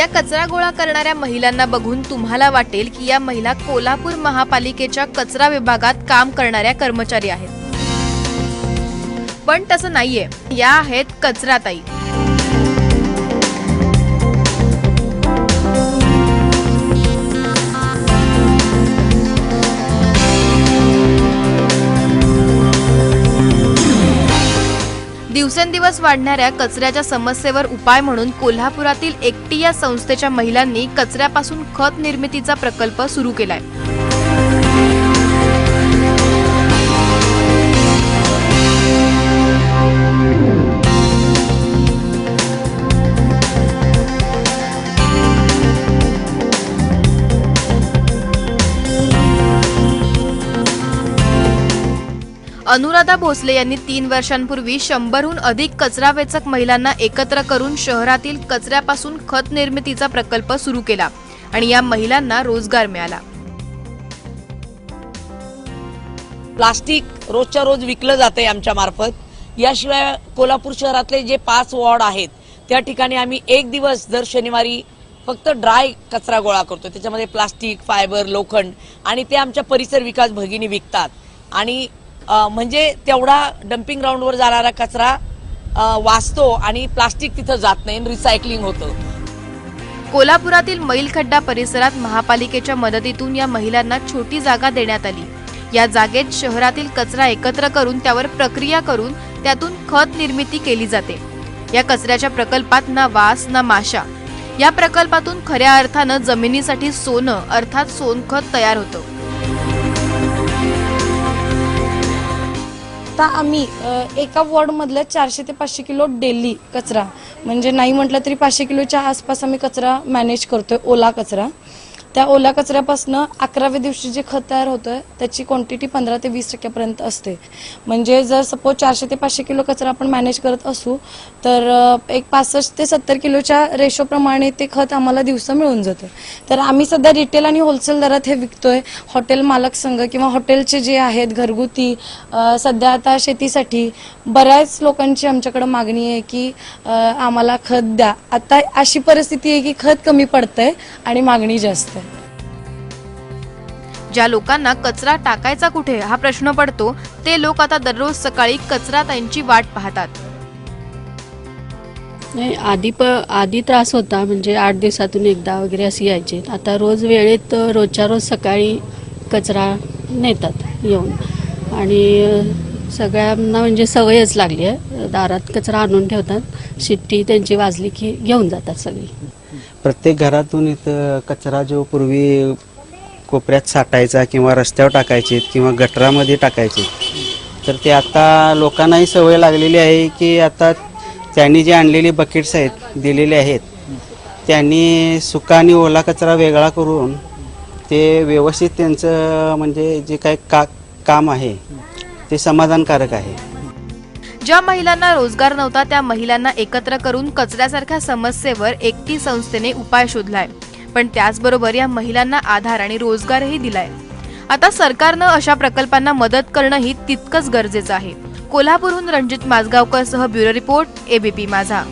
या कचरा गोळा करणाऱ्या महिलांना बघून तुम्हाला वाटेल की या महिला कोल्हापूर महापालिकेच्या कचरा विभागात काम करणाऱ्या कर्मचारी आहेत. पण तसं नाहीये. या आहेत कचराताई. दिवसेंदिवस वाढणाऱ्या कचऱ्याच्या समस्येवर उपाय म्हणून कोल्हापुरातील एकटी या संस्थेच्या महिलांनी कचऱ्यापासून खत निर्मितीचा प्रकल्प सुरू केलाय. अनुराधा भोसले यांनी तीन वर्षांपूर्वी शंभरहून अधिक कचरा वेचक महिलांना एकत्र करून शहरातील कचऱ्यापासून खत निर्मितीचा प्रकल्प सुरू केला आणि या महिलांना रोजगार मिळाला. प्लास्टिक रोजच्या रोज विकलं जाते आमच्या मार्फत. याशिवाय कोल्हापूर शहरातले जे पाच वॉर्ड आहेत त्या ठिकाणी आम्ही एक दिवस दर शनिवारी फक्त ड्राय कचरा गोळा करतो. त्याच्यामध्ये प्लास्टिक फायबर लोखंड आणि ते आमच्या परिसर विकास भगिनी विकतात. आणि म्हणजे तेवढा डम्पिंग ग्राउंडवर जाणारा कचरा वाचतो आणि प्लास्टिक तिथं जात नाही रिसायकलिंग होतं. कोल्हापुरातील मैलखड्डा परिसरात महापालिकेच्या मदतीतून या महिलांना छोटी जागा देण्यात आली. या जागेत शहरातील कचरा एकत्र करून त्यावर प्रक्रिया करून त्यातून खत निर्मिती केली जाते. या कचऱ्याच्या प्रकल्पात ना वास ना माशा. या प्रकल्पातून खऱ्या अर्थानं जमिनीसाठी सोनं अर्थात सोनखत तयार होतं. आता आम्ही अ, एका वॉर्डमधल्या चारशे ते पाचशे किलो डेली कचरा म्हणजे नाही म्हटलं तरी पाचशे किलोच्या आसपास आम्ही कचरा मॅनेज करतोय ओला कचरा. त्या ओल्या कचऱ्यापासनं अकराव्या दिवशी जे खत तयार होतं त्याची क्वांटिटी पंधरा ते वीस टक्क्यापर्यंत असते. म्हणजे जर सपोज चारशे ते पाचशे किलो कचरा आपण मॅनेज करत असू तर एक पासष्ट ते सत्तर किलोच्या रेशोप्रमाणे ते खत आम्हाला दिवसा मिळून जातं. तर आम्ही सध्या रिटेल आणि होलसेल दरात हे विकतोय. हॉटेल मालक संघ किंवा हॉटेलचे जे आहेत घरगुती सध्या आता शेतीसाठी बऱ्याच लोकांची आमच्याकडे मागणी आहे की आम्हाला खत द्या. आता अशी परिस्थिती आहे की खत कमी पडतंय आणि मागणी जास्त आहे. ज्या लोकांना कचरा टाकायचा कुठे हा प्रश्न पडतो ते लोक आता दररोज सकाळी कचरा त्यांची वाट पाहतात. नाही आधी प आधी त्रास होता म्हणजे आठ दिवसातून एकदा वगैरे असे यायचे. आता रोज वेळेत रोजच्या रोज सकाळी कचरा नेतात येऊन. आणि सगळ्यांना म्हणजे सवयच लागली आहे. दारात कचरा आणून ठेवतात. शिट्टी त्यांची वाजली की घेऊन जातात सगळी. प्रत्येक घरातून इथं कचरा जो पूर्वी कोपऱ्यात साठायचा किंवा रस्त्यावर टाकायचे किंवा गटरामध्ये टाकायचे. तर ते आता लोकांनाही सवय लागलेली आहे की आता त्यांनी जे आणलेले बकेट्स आहेत दिलेले आहेत त्यांनी सुका आणि ओला कचरा वेगळा करून ते व्यवस्थित त्यांचं म्हणजे जे काय का काम आहे ते समाधानकारक आहे. ज्या महिलांना रोजगार नव्हता त्या महिलांना एकत्र करून कचऱ्यासारख्या समस्येवर एकटी संस्थेने उपाय शोधलाय. पण त्याचबरोबर या महिलांना आधार आणि रोजगारही दिलाय. आता सरकारनं अशा प्रकल्पांना मदत करणंही तितकंच गरजेचं आहे. कोल्हापूरहून रणजित माजगावकर सह ब्युरो रिपोर्ट एबीपी माझा.